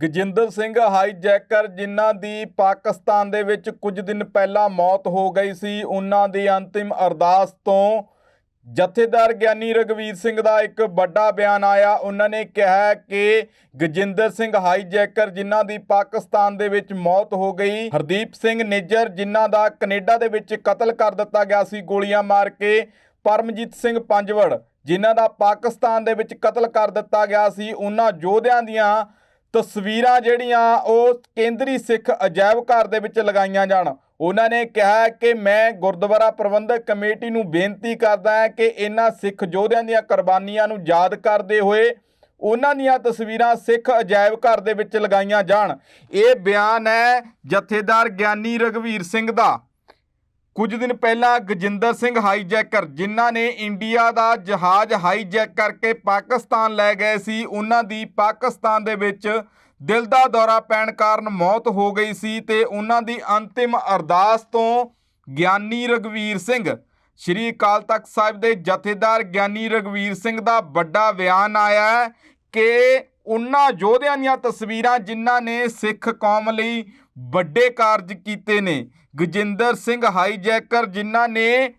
ਗਜਿੰਦਰ ਸਿੰਘ ਹਾਈਜੈਕਰ, ਜਿਨ੍ਹਾਂ ਦੀ ਪਾਕਿਸਤਾਨ ਦੇ ਵਿੱਚ ਕੁਝ ਦਿਨ ਪਹਿਲਾਂ ਮੌਤ ਹੋ ਗਈ ਸੀ, ਉਹਨਾਂ ਦੀ ਅੰਤਿਮ ਅਰਦਾਸ ਤੋਂ ਜਥੇਦਾਰ ਗਿਆਨੀ ਰਗਵੀਰ ਸਿੰਘ ਦਾ ਇੱਕ ਵੱਡਾ ਬਿਆਨ ਆਇਆ। ਉਹਨਾਂ ਨੇ ਕਿਹਾ ਕਿ ਗਜਿੰਦਰ ਸਿੰਘ ਹਾਈਜੈਕਰ, ਜਿਨ੍ਹਾਂ ਦੀ ਪਾਕਿਸਤਾਨ ਦੇ ਵਿੱਚ ਮੌਤ ਹੋ ਗਈ, ਹਰਦੀਪ ਸਿੰਘ ਨਿੱਜਰ, ਜਿਨ੍ਹਾਂ ਦਾ ਕੈਨੇਡਾ ਦੇ ਵਿੱਚ ਕਤਲ ਕਰ ਦਿੱਤਾ ਗਿਆ ਸੀ, ਗੋਲੀਆਂ ਮਾਰ ਕੇ, ਪਰਮਜੀਤ ਸਿੰਘ ਪੰਜਵੜ, ਜਿਨ੍ਹਾਂ ਦਾ ਪਾਕਿਸਤਾਨ ਦੇ ਵਿੱਚ ਕਤਲ ਕਰ ਦਿੱਤਾ ਗਿਆ ਸੀ, ਉਹਨਾਂ ਯੋਧਿਆਂ ਦੀਆਂ ਤਸਵੀਰਾਂ ਜਿਹੜੀਆਂ ਉਹ ਕੇਂਦਰੀ ਸਿੱਖ ਅਜਾਇਬ ਘਰ ਦੇ ਵਿੱਚ ਲਗਾਈਆਂ ਜਾਣ। ਉਹਨਾਂ ਨੇ ਕਿਹਾ ਕਿ ਮੈਂ ਗੁਰਦੁਆਰਾ ਪ੍ਰਬੰਧਕ ਕਮੇਟੀ ਨੂੰ ਬੇਨਤੀ ਕਰਦਾ ਹਾਂ ਕਿ ਇਹਨਾਂ ਸਿੱਖ ਯੋਧਿਆਂ ਦੀਆਂ ਕੁਰਬਾਨੀਆਂ ਨੂੰ ਯਾਦ ਕਰਦੇ ਹੋਏ ਉਹਨਾਂ ਦੀਆਂ ਤਸਵੀਰਾਂ ਸਿੱਖ ਅਜਾਇਬ ਘਰ ਦੇ ਵਿੱਚ ਲਗਾਈਆਂ ਜਾਣ। ਇਹ ਬਿਆਨ ਹੈ ਜਥੇਦਾਰ ਗਿਆਨੀ ਰਗਵੀਰ ਸਿੰਘ ਦਾ। ਕੁਝ ਦਿਨ ਪਹਿਲਾਂ ਗਜਿੰਦਰ ਸਿੰਘ ਹਾਈਜੈਕਰ, ਜਿਨ੍ਹਾਂ ਨੇ ਇੰਡੀਆ ਦਾ ਜਹਾਜ਼ ਹਾਈਜੈਕ ਕਰਕੇ ਪਾਕਿਸਤਾਨ ਲੈ ਗਏ ਸੀ, ਉਹਨਾਂ ਦੀ ਪਾਕਿਸਤਾਨ ਦੇ ਵਿੱਚ ਦਿਲ ਦਾ ਦੌਰਾ ਪੈਣ ਕਾਰਨ ਮੌਤ ਹੋ ਗਈ ਸੀ ਤੇ ਉਹਨਾਂ ਦੀ ਅੰਤਿਮ ਅਰਦਾਸ ਤੋਂ ਗਿਆਨੀ ਰਗਵੀਰ ਸਿੰਘ, ਸ਼੍ਰੀ ਅਕਾਲ ਤਖਤ ਸਾਹਿਬ ਦੇ ਜਥੇਦਾਰ ਗਿਆਨੀ ਰਗਵੀਰ ਸਿੰਘ ਦਾ ਵੱਡਾ ਬਿਆਨ ਆਇਆ ਕਿ ਉਹਨਾਂ ਯੋਧਿਆਂ ਦੀਆਂ ਤਸਵੀਰਾਂ ਜਿਨ੍ਹਾਂ ਨੇ ਸਿੱਖ ਕੌਮ ਲਈ ਵੱਡੇ ਕਾਰਜ ਕੀਤੇ ਨੇ। ਗਜਿੰਦਰ ਸਿੰਘ ਹਾਈਜੈਕਰ, ਜਿਨ੍ਹਾਂ ਨੇ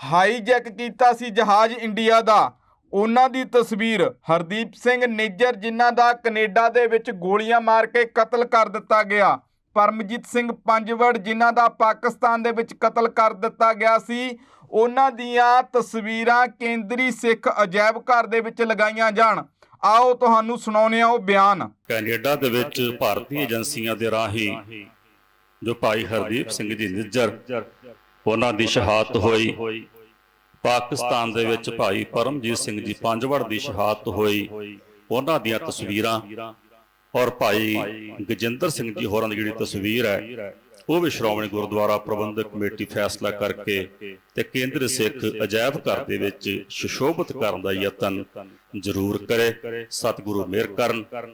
ਹਾਈਜੈਕ ਕੀਤਾ ਸੀ ਜਹਾਜ਼ ਇੰਡੀਆ ਦਾ, ਉਹਨਾਂ ਦੀ ਤਸਵੀਰ। ਹਰਦੀਪ ਸਿੰਘ ਨੇਜਰ, ਜਿਨ੍ਹਾਂ ਦਾ ਕੈਨੇਡਾ ਦੇ ਵਿੱਚ ਗੋਲੀਆਂ ਮਾਰ ਕੇ ਕਤਲ ਕਰ ਦਿੱਤਾ ਗਿਆ। ਪਰਮਜੀਤ ਸਿੰਘ ਪੰਜਵੜ, ਜਿਨ੍ਹਾਂ ਦਾ ਪਾਕਿਸਤਾਨ ਦੇ ਵਿੱਚ ਕਤਲ ਕਰ ਦਿੱਤਾ ਗਿਆ ਸੀ, ਉਹਨਾਂ ਦੀਆਂ ਤਸਵੀਰਾਂ ਕੇਂਦਰੀ ਸਿੱਖ ਅਜਾਇਬ ਘਰ ਦੇ ਵਿੱਚ ਲਗਾਈਆਂ ਜਾਣ। ਆਓ ਤੁਹਾਨੂੰ ਸੁਣਾਉਂਦੇ ਹਾਂ ਉਹ ਬਿਆਨ। ਕੈਨੇਡਾ ਦੇ ਵਿੱਚ ਭਾਰਤੀ ਏਜੰਸੀਆਂ ਦੇ ਰਾਹੀਂ ਜੋ ਭਾਈ ਹਰਦੀਪ ਸਿੰਘ ਜੀ ਨਿੱਜਰ, ਉਹਨਾਂ ਦੀ ਸ਼ਹਾਦਤ ਹੋਈ। ਪਾਕਿਸਤਾਨ ਦੇ ਵਿੱਚ ਭਾਈ ਪਰਮਜੀਤ ਸਿੰਘ ਜੀ ਪੰਜਵੜ ਦੀ ਸ਼ਹਾਦਤ ਹੋਈ। ਉਹਨਾਂ ਦੀਆਂ ਤਸਵੀਰਾਂ ਔਰ ਭਾਈ ਗਜਿੰਦਰ ਸਿੰਘ ਜੀ ਹੋਰਾਂ ਦੀ ਜਿਹੜੀ ਤਸਵੀਰ ਹੈ, ਉਹ ਵੀ ਸ਼੍ਰੋਮਣੀ ਗੁਰਦੁਆਰਾ ਪ੍ਰਬੰਧਕ ਕਮੇਟੀ ਫੈਸਲਾ ਕਰਕੇ ਤੇ ਕੇਂਦਰ ਸਿੱਖ ਅਜਾਇਬ ਘਰ ਦੇ ਵਿੱਚ ਸੁਸ਼ੋਭਿਤ ਕਰਨ ਦਾ ਯਤਨ ਜ਼ਰੂਰ ਕਰੇ। ਸਤਿਗੁਰੂ ਮਿਹਰ ਕਰਨ।